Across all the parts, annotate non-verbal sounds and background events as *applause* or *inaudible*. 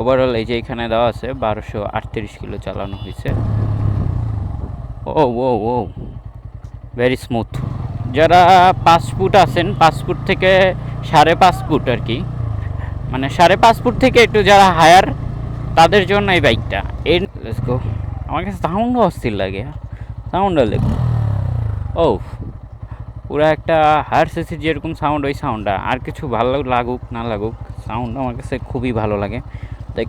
Overall এই যে এখানে দেওয়া আছে, বারোশো আটত্রিশ কিলো চালানো হয়েছে। ও ও ও ভেরি স্মুথ যারা পাঁচ ফুট আছেন, পাঁচ ফুট থেকে সাড়ে পাঁচ ফুট আর কি মানে সাড়ে পাঁচ ফুট থেকে একটু যারা হায়ার তাদের জন্য এই বাইকটা এর গো আমার কাছে সাউন্ডও অস্থির লাগে। সাউন্ডও লেগে ও, পুরো একটা হায়ার সিসির যেরকম সাউন্ড ওই সাউন্ডটা আর কিছু ভালো লাগুক, না লাগুক সাউন্ড আমার কাছে খুবই ভালো লাগে। তাই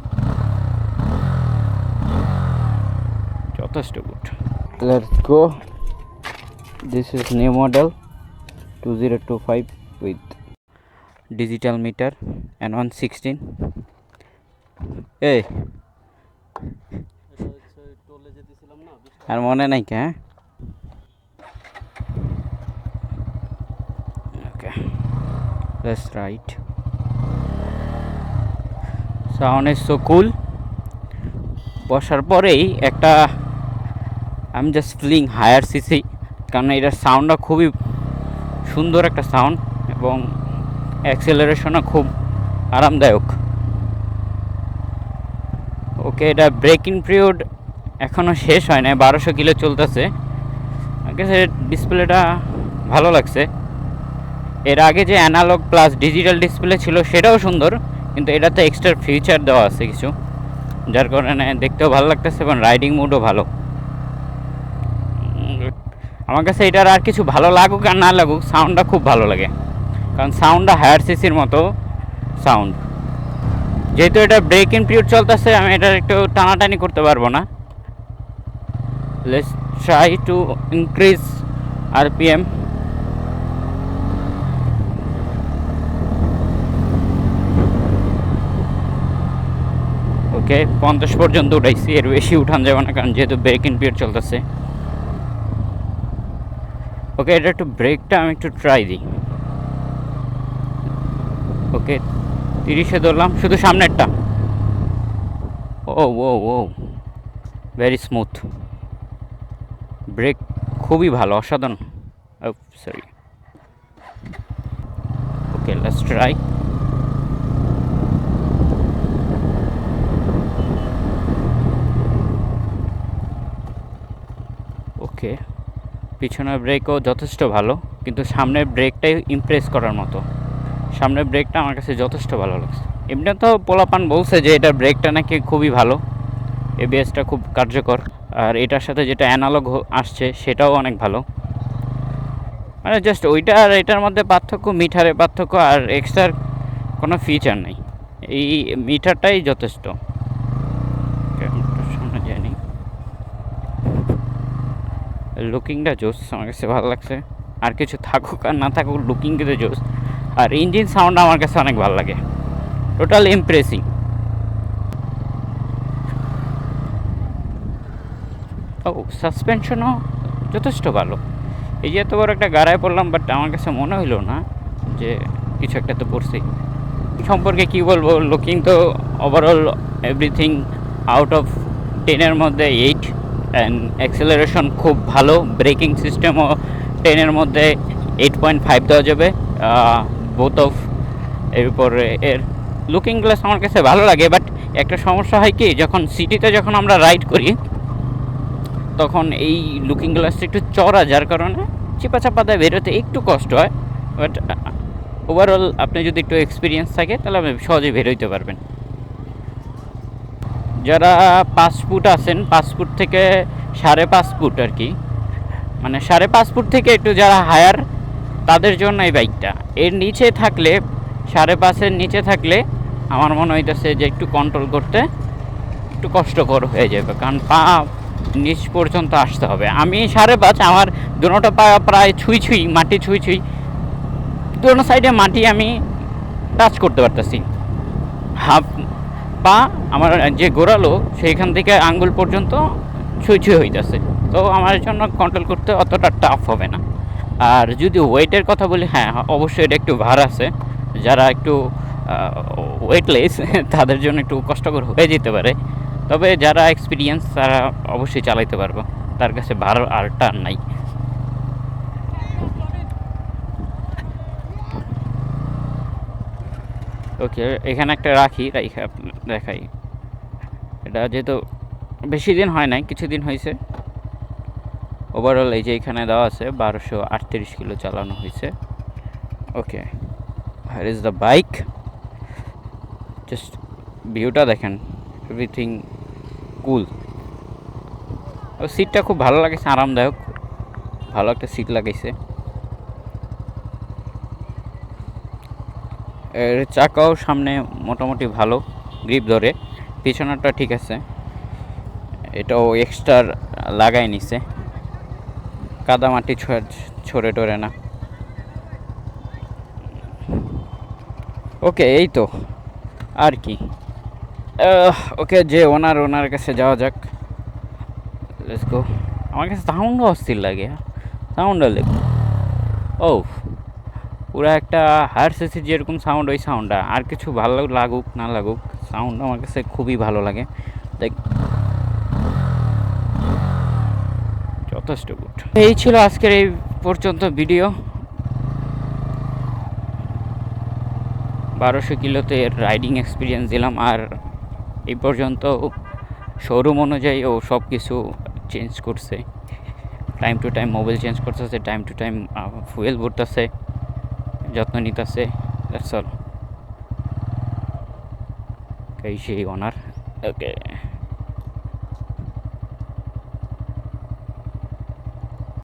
যথেষ্ট good. Let's go this is new model two zero two five with digital meter and one sixteen এই আর মনে নাই কে ওকে let's right so cool বসার পরেই একটা আমি জাস্ট ফিলিং হায়ার সিসি কারণ এটার সাউন্ডটা খুবই সুন্দর একটা সাউন্ড এবং অ্যাক্সেলারেশনও খুব আরামদায়ক। ওকে, এটা ব্রেকিং পিরিয়ড এখনও শেষ হয় না বারোশো কিলো চলতেছে। কাছে ডিসপ্লেটা ভালো লাগছে। এর আগে যে অ্যানালগ প্লাস ডিজিটাল ডিসপ্লে ছিল, সেটাও সুন্দর। কিন্তু এটাতে এক্সট্রা ফিচার দেওয়া আছে কিছু, যার কারণে দেখতেও ভালো লাগতেছে এবং রাইডিং মুডও ভালো। আমার কাছে এটার আর কিছু ভালো লাগুক আর না লাগুক সাউন্ডটা খুব ভালো লাগে। কারণ সাউন্ডটা হায়ার সিসির মতো সাউন্ড যেহেতু এটা ব্রেক ইন পিরিয়ড চলতেছে, আমি এটা একটু টানাটানি করতে পারব না। Let's try to increase RPM okay পঞ্চাশ পর্যন্ত উঠাইছি, এর বেশি উঠান যাবে না, কারণ যেহেতু ব্রেক ইন পিরিয়ড চলতেছে। ওকে এটা একটু ব্রেকটা আমি একটু ট্রাই দিই। ওকে তিরিশে ধরলাম, শুধু সামনেরটা। ও ও ও ভেরি স্মুথ ব্রেক খুবই ভালো, অসাধারণ। Sorry okay let's try okay পিছনের ব্রেকও যথেষ্ট ভালো, কিন্তু সামনের ব্রেকটাই ইমপ্রেস করার মতো। সামনের ব্রেকটা আমার কাছে যথেষ্ট ভালো লাগছে। এমনি তো পোলাপান বলছে যে এটার ব্রেকটা নাকি খুবই ভালো এবিএসটা খুব কার্যকর, আর এটার সাথে যেটা অ্যানালগ আসছে সেটাও অনেক ভালো। মানে জাস্ট ওইটা আর এটার মধ্যে পার্থক্য, মিটারের পার্থক্য আর এক্সট্রা কোনো ফিচার নেই। এই মিটারটাই যথেষ্ট সামনে যায়নি লুকিংটা জোস আমার কাছে ভালো লাগছে। আর কিছু থাকুক আর না থাকুক লুকিং কিন্তু জোস আর ইঞ্জিন সাউন্ড আমার কাছে অনেক ভালো লাগে। টোটাল ইমপ্রেসিং ও সাসপেনশনও যথেষ্ট ভালো। এই যে এত বড় একটা গাড়ায় পড়লাম বাট আমার কাছে মনে হইল না যে কিছু একটা তো পড়ছি। সম্পর্কে কি বলব? লুকিং তো ওভারঅল এভরিথিং আউট অফ টেনের মধ্যে এইট অ্যান্ড অ্যাক্সেলারেশন খুব ভালো ব্রেকিং সিস্টেমও টেনের মধ্যে এইট পয়েন্ট ফাইভ দেওয়া যাবে। বোথ অফ এরপরে এর লুকিং গ্লাস আমার কাছে ভালো লাগে বাট একটা সমস্যা হয় কি, যখন সিটিতে যখন আমরা রাইড করি, তখন এই লুকিং গ্লাসটা একটু চড়া, যার কারণে চিপা চাপাতে বেরোতে একটু কষ্ট হয়। বাট ওভারঅল আপনি যদি একটু এক্সপিরিয়েন্স থাকে, তাহলে আপনি সহজেই বেরোইতে পারবেন। যারা পাঁচ ফুট আছেন, পাঁচ ফুট থেকে সাড়ে পাঁচ ফুট আর কি। মানে সাড়ে পাঁচ ফুট থেকে একটু যারা হায়ার তাদের জন্য এই বাইকটা এর নিচে থাকলে, সাড়ে পাঁচের নিচে থাকলে আমার মনে হইতেছে যে একটু কন্ট্রোল করতে একটু কষ্টকর হয়ে যাবে, কারণ পা নিচ পর্যন্ত আসতে হবে। আমি সাড়ে পাঁচ, আমার দুটোটা পা প্রায় ছুঁই ছুঁই, মাটি ছুঁই ছুঁই, দুটো সাইডে মাটি আমি টাচ করতে পারতেছি। হাফ পা আমার যে গোড়ালো সেইখান থেকে আঙ্গুল পর্যন্ত ছুঁই ছুঁই হইতেছে। তো আমার জন্য কন্ট্রোল করতে অতটা টাফ হবে না। আর যদি ওয়েটের কথা বলি হ্যাঁ অবশ্যই এটা একটু ভার আছে। যারা একটু ওয়েটলেস *laughs* তাদের জন্য একটু কষ্টকর হয়ে যেতে পারে। তবে যারা এক্সপিরিয়েন্স তারা অবশ্যই চালাইতে পারব। তার কাছে ভার আর টান নাই। ওকে, এখানে একটা রাখি দেখাই। এটা যেহেতু বেশি দিন হয় নাই কিছুদিন হয়েছে। ওভারঅল এই যে এখানে দেওয়া আছে, বারোশো আটত্রিশ কিলো চালানো হয়েছে। Okay here is the bike just ভিউটা দেখেন এভরিথিং কুল সিটটা খুব ভালো লাগেছে, আরামদায়ক। ভালো একটা সিট লাগাইছে। এর চাকাও সামনে মোটামুটি ভালো গ্রিপ ধরে। পিছনেরটা ঠিক আছে। এটাও এক্সট্রা লাগাই নিছে। কাদামাটি ছড়ে টরে না। ওকে, এই তো। আর কি। ওকে, যে ওনার ওনার কাছে যাওয়া যাক। আমার কাছে সাউন্ডও অস্থির লাগে। সাউন্ডও লেগ ও। পুরো একটা হায়ার সিসির যেরকম সাউন্ড ওই সাউন্ডটা আর কিছু ভালো লাগুক না লাগুক সাউন্ড আমার কাছে খুবই ভালো লাগে। দেখ, যথেষ্ট গুড এই ছিল আজকের এই পর্যন্ত ভিডিও বারোশো কিলোতে রাইডিং এক্সপিরিয়েন্স দিলাম, আর এই পর্যন্ত শোরুম অনুযায়ী ও সব কিছু চেঞ্জ করছে। Time to time mobile change করতেছে টাইম টু টাইম ফুয়েল ভরতেছে। যত্ন নিতেছে দ্যাটস অল এই সেই ওনার ওকে